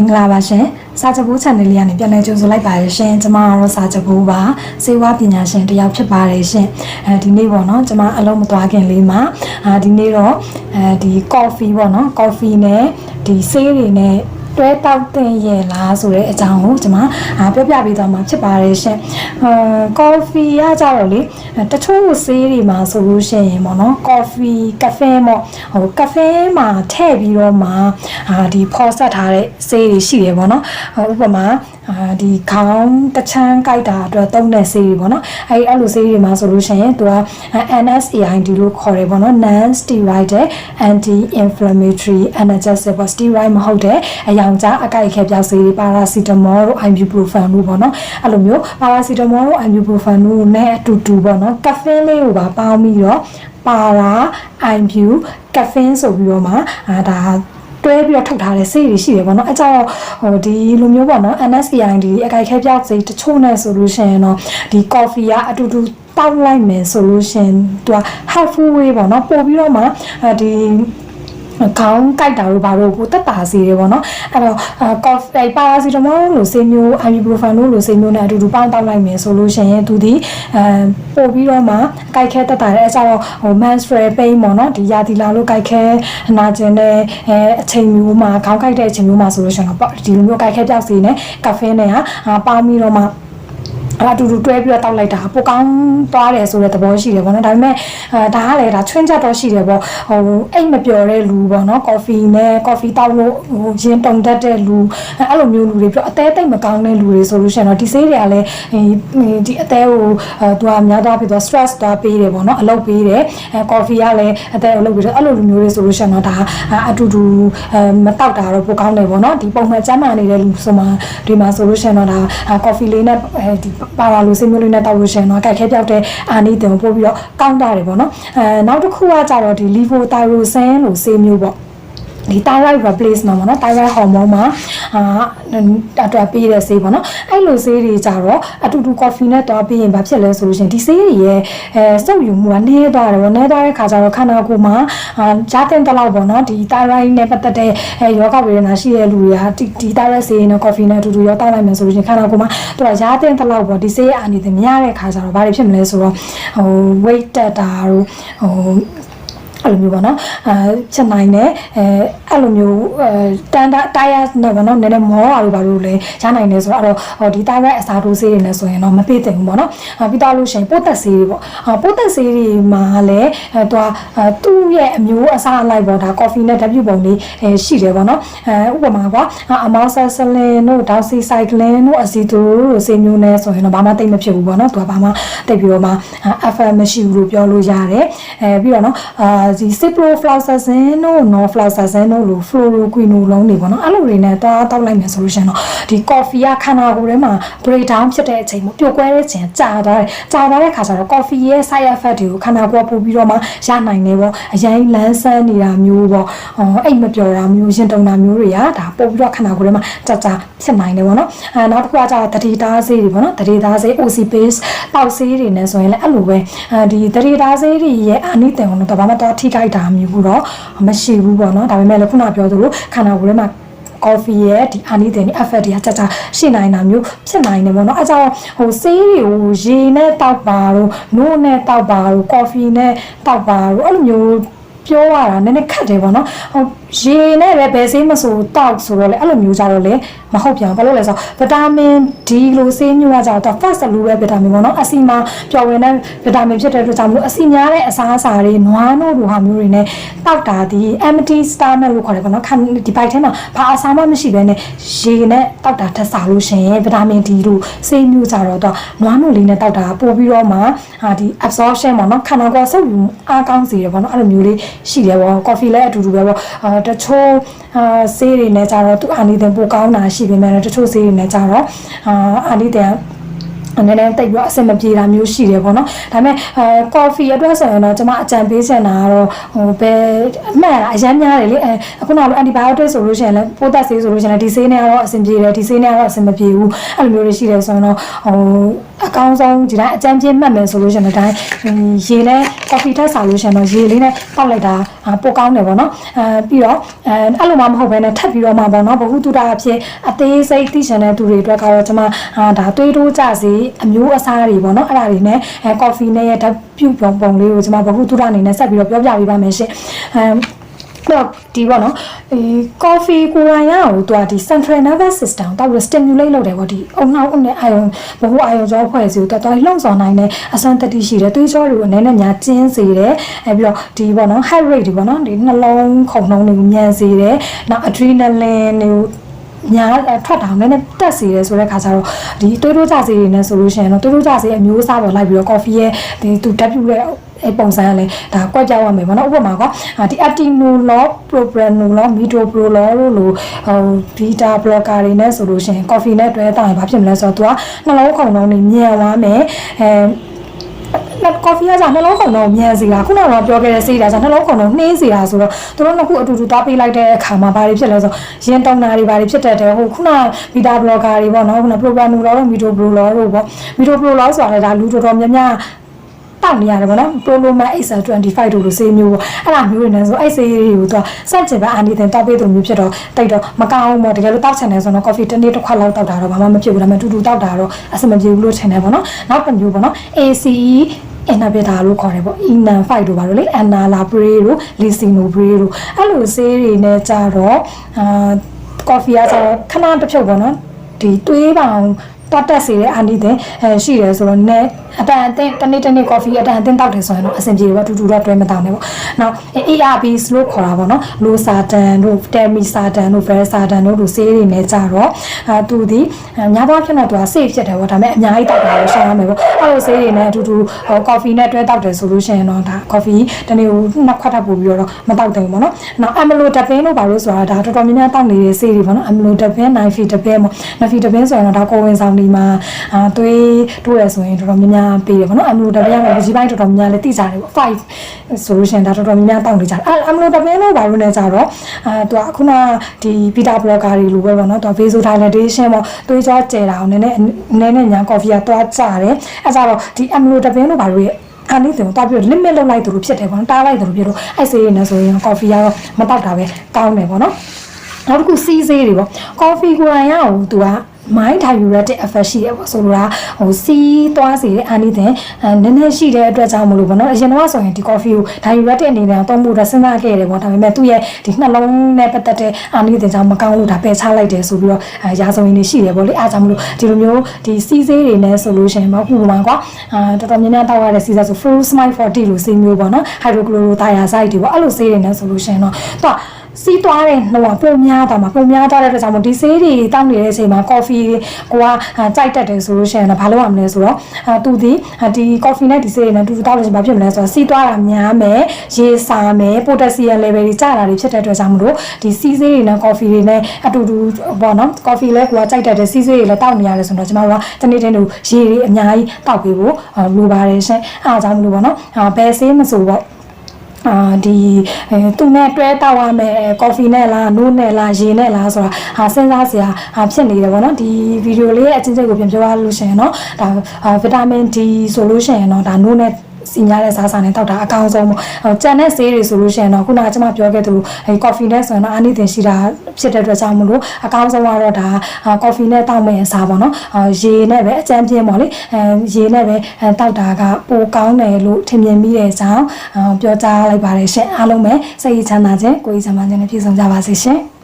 င်္ဂလာပါရှင်စာချပူး channel လေးကနေပြန်လည်ကြိုဆိုလိုက်ပါရရှင်ကျမကတော့စာချပူးပါစေဝါပညာရှင်တစ်ယောက်ဖြစ်ပါတယ်ရှင်အဲဒီနေ့ပေါ့နော်ကျမအလုံးမသွားခင်လေးမှာအာဒီနေ့တော့အဲဒီ coffee ပေါ့နော် coffee နဲ့ဒီဆေးတွေနဲ့ တွဲတောက်တင်ရဲ့လားဆိုတဲ့အကြောင်းကိုကျွန်မအာပြောပြပေးသွားမှာဖြစ်ပါတယ်ရှင်။အာကော်ဖီကကြတော့လေတချို့ဆေးတွေမှာဆိုလို့ရှိရင်ပေါ့နော်ကော်ဖီကဖဲပေါ့ဟိုကဖဲမှာထည့်ပြီးတော့မှအာဒီဖော်ဆက်ထားတဲ့ဆေးတွေရှိတယ်ပေါ့နော်။ဥပမာ အာဒီခေါင်းတချမ်းကြိုက်တာအတွက်သုံးတဲ့ဆေးတွေပေါ့နော်။အဲဒီအဲ့လိုဆေးတွေမှာဆိုလို့ရှိရင်သူက NSAID လို့ခေါ်တယ်ပေါ့နော် non steroidal anti inflammatory analgesic ပေါ့ steroid မဟုတ်တဲ့အယောင်ကြားအကိုက်ခဲပြောက်ဆေးတွေ paracetamol တို့ ibuprofen တို့ပေါ့နော်အဲ့လိုမျိုး paracetamol တို့ ibuprofen တို့နဲ့အတူတူပေါ့နော် caffeine လေးကိုပါပေါင်းပြီးတော့ပါရာ ibu caffeine ဆိုပြီးတော့မှအာဒါ တွဲပြီးတော့ထုတ်ထားတဲ့ဆေးတွေရှိတယ်ပေါ့နော်အဲကြောင့်ဟိုဒီလိုမျိုးပေါ့နော် NSAID အကိုက်ခဲပြောက်ဆေးတချို့နဲ့ဆိုလို့ရှိရင်တော့ဒီ coffee ကအတူတူတောက်လိုက်မယ်ဆိုလို့ရှိရင်သူက helpful way ပေါ့နော်ပို့ပြီးတော့မှအဲဒီ ခေါင်းကြိုက်တာတို့ဘာလို့ကိုတက်တာစီတယ်ပေါ့နော်အဲ့တော့ကော်ဖီပါရာစီတမောလို့ဆေးမျိုးအိုင်ဘူပရိုဖန်လို့လို့ဆေးမျိုးနဲ့အတူတူပေါင်းတောက်လိုက်မယ်ဆိုလို့ရှိရင်သူဒီအဲပို့ပြီးတော့မှကြိုက်ခဲတက်တာတဲ့အဲကျတော့ဟို menstrual pain ပေါ့နော်ဒီရာသီလာလို့ကြိုက်ခဲနာကျင်တဲ့အဲအချိန်မျိုးမှာခေါင်းကြိုက်တဲ့အချိန်မျိုးမှာဆိုလို့ရှိရင်တော့ဒီလိုမျိုးကြိုက်ခဲပြောက်စီနဲ့ကဖေးနဲ့ဟာပေါင်းပြီးတော့မှ အဲ့အတူတူတွဲပြီးတော့တောက်လိုက်တာပိုကောင်းသွားတယ်ဆိုတဲ့သဘောရှိတယ်ပေါ့နော်ဒါပေမဲ့အဲဒါကလည်းဒါချွင်းချက်တော့ရှိတယ်ပေါ့ဟိုအိတ်မပျော်တဲ့လူပေါ့နော်ကော်ဖီနဲ့ကော်ဖီတောက်လို့ဟိုရင်းတုံတက်တဲ့လူအဲ့လိုမျိုးလူတွေပြောအသေးတိတ်မကောင်းတဲ့လူတွေဆိုလို့ရှိရင်တော့ဒီဆေးတွေကလည်းဒီအသေးကိုအဲသူကများသွားပြီးတော့ stress သွားပေးတယ်ပေါ့နော်အလုပ်ပေးတယ်အဲကော်ဖီကလည်းအသေးကိုလုပ်ပြီးတော့အဲ့လိုလူမျိုးတွေဆိုလို့ရှိရင်တော့ဒါအတူတူအဲမတောက်တာတော့ပိုကောင်းတယ်ပေါ့နော်ဒီပုံမှန်ကျန်းမာနေတဲ့လူဆိုမှဒီမှာဆိုလို့ရှိရင်တော့ဒါကော်ဖီလေးနဲ့အဲဒီပါဝါလိုစိမျိုးလေးနဲ့တောက်လို့ရှိရင်တော့ကြိုက်ခဲပြောက်တဲ့အာနိသင်ကိုပို့ပြီးတော့ကောင်းတာတယ်ပေါ့နော်အဲနောက်တစ်ခုကကြတော့ဒီ levothyroxine လို့ဆေးမျိုးပေါ့ ဒီ thyroid replacement ပေါ့နော် thyroid hormone မှာအာအတွက်ပေးတဲ့ဆေးပေါ့နော်အဲ့လိုဆေးတွေကြတော့အတူတူ coffee နဲ့တွားပြီးရင်ဘာဖြစ်လဲဆိုလို့ရှိရင်ဒီဆေးတွေရဲ့အဲစုပ်ယူမှုကနည်းသွားတယ်ပေါ့နည်းသွားတဲ့ခါကျတော့ခန္ဓာကိုယ်မှာအာကြားတင်တလောက်ပေါ့နော်ဒီ thyroid နဲ့ပတ်သက်တဲ့အဲယောဂဝေဒနာရှိတဲ့လူတွေကဒီဒီ thyroid ဆေးနဲ့ coffee နဲ့အတူတူရောတောက်လိုက်မယ်ဆိုလို့ရှိရင်ခန္ဓာကိုယ်မှာသူကရားတင်တလောက်ပေါ့ဒီဆေးအာနေတယ်မရတဲ့ခါကျတော့ဘာတွေဖြစ်မလဲဆိုတော့ဟို weight တက်တာတို့ဟို အဲ့လိုမျိုးပေါ့နော်အဲချက်နိုင်တယ်အဲအဲ့လိုမျိုးအဲတန်တာတိုင်ယာနဲ့ပေါ့နော်နည်းနည်းမောတာလို့ပါလို့လေရနိုင်တယ်ဆိုတော့အဲ့တော့ဟိုဒီတိုင်ယာအစားထိုးဆေးတွေနဲ့ဆိုရင်တော့မပြည့်တင်ဘူးပေါ့နော်အဲပြီးတော့လို့ရှိရင်ပိုးသက်ဆေးတွေပေါ့ဟာပိုးသက်ဆေးတွေမှာလည်းအဲသူကသူ့ရဲ့အမျိုးအစားအလိုက်ပေါ့ဒါကော်ဖီနဲ့ဓာတ်ပြုပုံလေးအဲရှိတယ်ပေါ့နော်အဲဥပမာကွာအမောက်ဆာဆလင်တို့ဒေါက်စီဆိုင်ကလင်တို့အစီတိုတို့ဆေးမျိုးနဲ့ဆိုရင်တော့ဘာမှတိတ်မဖြစ်ဘူးပေါ့နော်သူကဘာမှတိတ်ပြီးတော့မှ FM မရှိဘူးလို့ပြောလို့ရတယ်အဲပြီးတော့နော်အာဒီ ciprofloxacin တို့ norfloxacin တို့လို့ fluoroquinolone တွေပေါ့နော်အဲ့လိုတွေနဲ့တောက်တောက်လိုက်မယ်ဆိုလို့ရှိရင်တော့ဒီ coffee ကခန္ဓာကိုယ်ထဲမှာ break down ဖြစ်တဲ့အချိန်မှာပျော်ကွဲတဲ့အချိန်ကြာသွားတယ်ကြာသွားတဲ့ခါကျတော့ coffee ရဲ့ side effect တွေကိုခန္ဓာကိုယ်ပို့ပြီးတော့မှရနိုင်တယ်ပေါ့အရင်လန်းဆန်းနေတာမျိုးပေါ့အိတ်မပျော်တာမျိုးရင်တုံတာမျိုးတွေကဒါပို့ပြီးတော့ခန္ဓာကိုယ်ထဲမှာကြာကြာဖြစ်နိုင်တယ်ပေါ့နော်အဲနောက်တစ်ခုကကျတော့တတိသားဆေးတွေပေါ့နော်တတိသားဆေး OC base ပေါက်ဆေးတွေနဲ့ဆိုရင်လည်းအဲ့လိုပဲအဲဒီတတိသားဆေးတွေရဲ့အာနိသင်ကတော့ဘာမှတော့ထိခိုက်တာမျိုးတော့မရှိဘူးပေါ့နော်ဒါပေမဲ့လည်းခုနပြောသလိုခန္ဓာကိုယ်ထဲမှာ coffee ရဲ့ဒီအာနိသင်ဒီ effect တွေကကြာကြာရှိနိုင်တာမျိုးဖြစ်နိုင်တယ်ပေါ့နော်အဲကြောင့်ဟိုဆေးတွေကိုရေနဲ့တောက်ပါတော့နို့နဲ့တောက်ပါတော့ coffee နဲ့တောက်ပါတော့အဲ့လိုမျိုး ပြောရတာနည်းနည်းခက်တယ်ပေါ့နော်ဟိုရေနဲ့ပဲဘယ်ဆေးမဆိုတောက်ဆိုတော့လေအဲ့လိုမျိုးကြတော့လေမဟုတ်ပြန်ဘာလို့လဲဆိုတော့ဗီတာမင် D လိုဆေးမျိုးကကြတော့ first လိုပဲဗီတာမင်ပေါ့နော်အဆီမှာပျော်ဝင်တဲ့ဗီတာမင်ဖြစ်တဲ့အတွက်ကြောင့်မလို့အဆီများတဲ့အစားအစာတွေနွားနို့လိုဟာမျိုးတွေနဲ့တောက်တာဒီ empty stomach လို့ခေါ်တယ်ပေါ့နော်ခန္ဒီဘိုက်ထဲမှာဘာအစာမှမရှိဘဲနဲ့ရေနဲ့တောက်တာထက်စားလို့ရှင်ဗီတာမင် D လိုဆေးမျိုးကြတော့တော့နွားနို့လေးနဲ့တောက်တာပို့ပြီးတော့မှဟာဒီ absorption ပေါ့နော်ခန္ဓာကိုယ်ဆုပ်ယူအားကောင်းစေတယ်ပေါ့နော်အဲ့လိုမျိုးလေးရှိတယ်ပေါ့ coffee လည်းအတူတူပဲပေါ့အာတချို့အာဆေးတွေနဲ့ကြတော့သူအာနိသင်ပိုကောင်းတာရှိပေမဲ့တချို့ဆေးတွေနဲ့ကြတော့အာအာနိသင် နည်းနည်းတိတ်ပြီးတော့အဆင်မပြေတာမျိုးရှိတယ်ပေါ့နော်ဒါပေမဲ့အဲ coffee အတွက်ဆိုရင်တော့ကျွန်မအကြံပေးချင်တာကတော့ဟိုဘယ်အမှန်လားအရမ်းများတယ်လေအဲအခုနောက် antibiotic ဆိုလို့ရှိရင်လည်းပိုးသက်ဆေးဆိုလို့ရှိရင်လည်းဒီဆေးနဲ့ကတော့အဆင်ပြေတယ်ဒီဆေးနဲ့ကတော့အဆင်မပြေဘူးအဲ့လိုမျိုးတွေရှိတယ်ဆိုရင်တော့ဟိုအကောင်းဆုံးဒီတိုင်းအကြံပြမှတ်မယ်ဆိုလို့ရှိရင်တော့ဒါရေနဲ့ coffee ထက်စားလို့ရှိရင်တော့ရေလေးနဲ့တောက်လိုက်တာပိုကောင်းတယ်ပေါ့နော်အဲပြီးတော့အဲအဲ့လိုမှမဟုတ်ဘဲနဲ့ထပ်ပြီးတော့မှပေါ့နော်ဘ ഹു တုတာအဖြစ်အသေးစိတ်သိချင်တဲ့သူတွေအတွက်ကတော့ကျွန်မအာဒါတွေးတိုးကြစေအမျိုးအစားတွေပေါ့နော်အဲ့ဒါတွေနဲ့အဲ coffee နဲ့ရဲ့ဓာတ်ပြုတ်ပုံပုံလေးကိုကျွန်မဘ ഹു တုတာအနေနဲ့ဆက်ပြီးတော့ပြောပြပေးပါမယ်ရှင်အဲတော့ဒီပေါ့နော်အဲ coffee ကိုယ်တိုင်ရအောင်သူကဒီ central nervous system တော့ stimulate လုပ်တယ်ပေါ့ဒီအုံနောက်အုံနဲ့အာယုံဘဟုအာယုံကြောဖွဲ့စီကိုတော်တော်လှုံ့ဆော်နိုင်တဲ့အစွမ်းတတိရှိတယ်သွေးကြောတွေကိုအနေနဲ့ညာကျင်းစေတယ်အဲပြီးတော့ဒီပေါ့နော် heart rate ဒီပေါ့နော်ဒီနှလုံးခုန်နှုန်းတွေကိုမြန်စေတယ်နောက် adrenaline တွေကို ညာထွက်တာလည်းနဲ့တက်စီရဲဆိုတဲ့ခါကျတော့ဒီတွေးတိုးကြစီတွေနဲ့ဆိုလို့ရှိရင်တော့တွေးတိုးကြစီအမျိုးအစားပေါ်လိုက်ပြီးတော့ coffee ရဲ့ဒီသူတက်ပြူတဲ့အဲပုံစံကလည်းဒါကွက်ကြောက်ရမယ်ပေါ့နော်ဥပမာကဒီ actinolol propranolol metoprolol လို့လို့ဟို beta blocker တွေနဲ့ဆိုလို့ရှိရင် coffee နဲ့တွဲတောင်းရင်ဘာဖြစ်မလဲဆိုတော့သူကနှလုံးခုန်နှုန်းတွေမြန်သွားမယ်အဲ လက်ကော်ဖီကကြောင့်နှလုံးခုန်တော့မြန်စီတာခုနကတော့ပြောခဲ့တဲ့စိတ်ဓာတ်ကြောင့်နှလုံးခုန်တော့နှင်းစီတာဆိုတော့သူတို့နှစ်ခုအတူတူသွားပေးလိုက်တဲ့အခါမှာဘာတွေဖြစ်လဲဆိုရင်တုံနာတွေဘာတွေဖြစ်တတ်တယ်ဟိုခုနဗီတာဘလော့ဂါတွေပေါ့နော်ခုနပရိုဂရမ်နူလောတို့မီတိုဘရိုလောတို့ပေါ့မီတိုဘရိုလောဆိုတာလည်းဒါလူတော်တော်များများ တောက်နေရတယ်ဗောနော် Proloma XL25 တို့လိုဆေးမျိုးပေါ့အဲ့ဒါမျိုးတွေနဲ့ဆိုအဲ့ဆေးတွေကိုသူကစက်ချင်ပဲအာနေတဲ့တောက်ပေးသူမျိုးဖြစ်တော့တိတ်တော့မကောင်းဘူးပေါ့တကယ်လို့တောက်ချင်တယ်ဆိုတော့ coffee တစ်နေ့တစ်ခွက်လောက်တောက်တာတော့ဘာမှမဖြစ်ဘူးဒါပေမဲ့တူတူတောက်တာတော့အဆင်မပြေဘူးလို့ထင်တယ်ဗောနော်နောက်တစ်မျိုးဗောနော် ACE အနာဘေတာလို့ခေါ်တယ်ပေါ့အီနန်5တို့ပါလို့လေအနာလာပရေတို့လီစီနိုဘရေတို့အဲ့လိုဆေးတွေနဲ့ကြတော့အာကော်ဖီကကျတော့ခဏတစ်ဖြုတ်ပေါ့နော်ဒီတွေးပေါင်တွတ်တက်စေတဲ့အာနီသင်အဲရှိတယ်ဆိုတော့ ਨੇ အတန်အတင်းတနေ့တနေ့ coffee အတန်အတင်းတောက်တယ်ဆိုရင်တော့အဆင်ပြေတယ်ပေါ့တူတူတော့တွဲမတောင်းနဲ့ပေါ့နောက် ARBs လို့ခေါ်တာပေါ့နော် low sartan တို့ temisartan တို့ valsartan တို့လိုဆေးတွေနဲ့ကြတော့အဲသူဒီများသောအားဖြင့်တော့သူက safe ဖြစ်တယ်ပေါ့ဒါပေမဲ့အများကြီးတောက်တာကိုရှောင်ရမယ်ပေါ့အဲ့လိုဆေးတွေနဲ့အတူတူ coffee နဲ့တွဲတောက်တယ်ဆိုလို့ရှိရင်တော့ဒါ coffee တနေ့ကိုနှစ်ခွက်ထပ်ပို့ပြီးတော့မတောက်တယ်ပေါ့နော်နောက် amlodipine လို့ပါလို့ဆိုတာဒါတော်တော်များများတောက်နေတဲ့ဆေးတွေပေါ့နော် amlodipine 9-fitapine ပေါ့ 9-fitapine ဆိုရင်တော့ဒါကိုဝင်ဆောင်ဒီမှာအာသွေးတိုးရဆိုရင်တော်တော်များများပေးတယ်ပေါ့နော်အမလိုတပင်းကလည်းဒီပိုင်းတော်တော်များများလည်းသိကြတယ်ပေါ့5ဆိုလို့ရှိရင်ဒါတော်တော်များများတောင်းနေကြတယ်အဲအမလိုတပင်းလို့ဘာလို့လဲကြတော့အဲသူကခုနဒီ beta blocker တွေလိုပဲပေါ့နော်သူ vasodilation ပေါ့သွေးကြောကျဲတာအောင်နည်းနည်းနည်းနည်းညာ coffee ကသွားကြတယ်အဲကြတော့ဒီအမလိုတပင်းလို့ဘာလို့အာနေတယ်တော့ပြီး limit လောက်လိုက်သူတို့ဖြစ်တယ်ပေါ့နော်တားလိုက်သူတို့ပြလို့အဲ့ဆေးရနေဆိုရင် coffee ကတော့မတောက်တာပဲကောင်းတယ်ပေါ့နော်နောက်တစ်ခုစီးဆေးတွေပေါ့ coffee ကိုယ်တိုင်ရ အောင်သူက mind diuretic effect ရှိတယ်ပေါ့ဆိုလိုတာဟိုစီးသွားစေတဲ့အာနိသင်အဲနည်းနည်းရှိတဲ့အတွက်ကြောင့်မလို့ပေါ့နော်အရင်တော့ဆိုရင်ဒီ coffee ကို diuretic အနေနဲ့သုံးဖို့တော့စဉ်းစားခဲ့တယ်ပေါ့ဒါပေမဲ့သူ့ရဲ့ဒီနှလုံးနဲ့ပတ်သက်တဲ့အာနိသင်ကြောင့်မကောင်းလို့ဒါပယ်ချလိုက်တယ်ဆိုပြီးတော့အဲရာဇဝင်တွေရှိတယ်ပေါ့လေအားကြောင့်မလို့ဒီလိုမျိုးဒီစီးစေးတွေနဲ့ဆိုလို့ရှိရင်ပေါ့ဥပမာကွာအာတော်တော်များများတောက်ရတဲ့စီးစားဆို full smile 40လို့စီးမျိုးပေါ့နော် hydrochlorothiazide တွေပေါ့အဲ့လိုဆေးတွေနဲ့ဆိုလို့ရှိရင်တော့သူက စီးသွားတဲ့နှုံကပုံများသွားမှာပုံများသွားတဲ့အတွက်ကြောင့်မို့ဒီဆေးတွေတောက်နေတဲ့အချိန်မှာ coffee ကိုကကြိုက်တတ်တယ်ဆိုလို့ရှိရင်တော့ဘာလုပ်ရမလဲဆိုတော့အာသူဒီဒီ coffee နဲ့ဒီဆေးတွေနဲ့တူတူတောက်လို့ရှိရင်ဘာဖြစ်မလဲဆိုတော့စီးသွားတာများမယ်ရေစာမယ် potassium level တွေကျတာတွေဖြစ်တဲ့အတွက်ကြောင့်မို့လို့ဒီစီးဆေးတွေနဲ့ coffee တွေနဲ့အတူတူပေါ့နော် coffee လဲကိုကကြိုက်တတ်တဲ့စီးဆေးတွေလည်းတောက်နေရတယ်ဆိုတော့ကျွန်တော်တို့ကတနေ့တည်းတို့ရေတွေအများကြီးတောက်ပေးဖို့လိုပါတယ်ရှင်အားကြောင့်မလို့ပေါ့နော်ဘယ်ဆေးမဆိုပေါ့ အာဒီအဲသူနဲ့တွဲတောက်ရမယ်ကော်ဖီနဲ့လားနိုးနဲ့လားရေနဲ့လားဆိုတာဟာစဉ်းစားစရာဟာဖြစ်နေတယ်ဗောနော်ဒီဗီဒီယိုလေးရဲ့အချင်းချင်းကိုပြန်ပြောရလို့ရှိရင်တော့ဒါဗီတာမင် D ဆိုလို့ရှိရင်တော့ဒါနိုးနဲ့ စီညာတဲ့စားစာနဲ့တောက်တာအကောင်းဆုံးပေါ့ဟိုကြံတဲ့ဆေးတွေဆိုလို့ရှိရင်တော့ခုနကကျွန်မပြောခဲ့သလိုအဲကော်ဖီနဲ့ဆိုရင်တော့အာနိသင်ရှိတာဖြစ်တဲ့အတွက်ကြောင့်မလို့အကောင်းဆုံးကတော့ဒါကော်ဖီနဲ့တောက်မယ့်အစားပေါ့နော်ရေနဲ့ပဲအကြမ်းပြင်းပေါ့လေအဲရေနဲ့ပဲတောက်တာကပိုကောင်းတယ်လို့ထင်မြင်မိတဲ့ကြောင်းပြောကြားလိုက်ပါတယ်ရှင်အားလုံးပဲစိတ်ချမ်းသာခြင်းကိုယ်ချမ်းသာခြင်းနဲ့ပြည့်စုံကြပါစေရှင်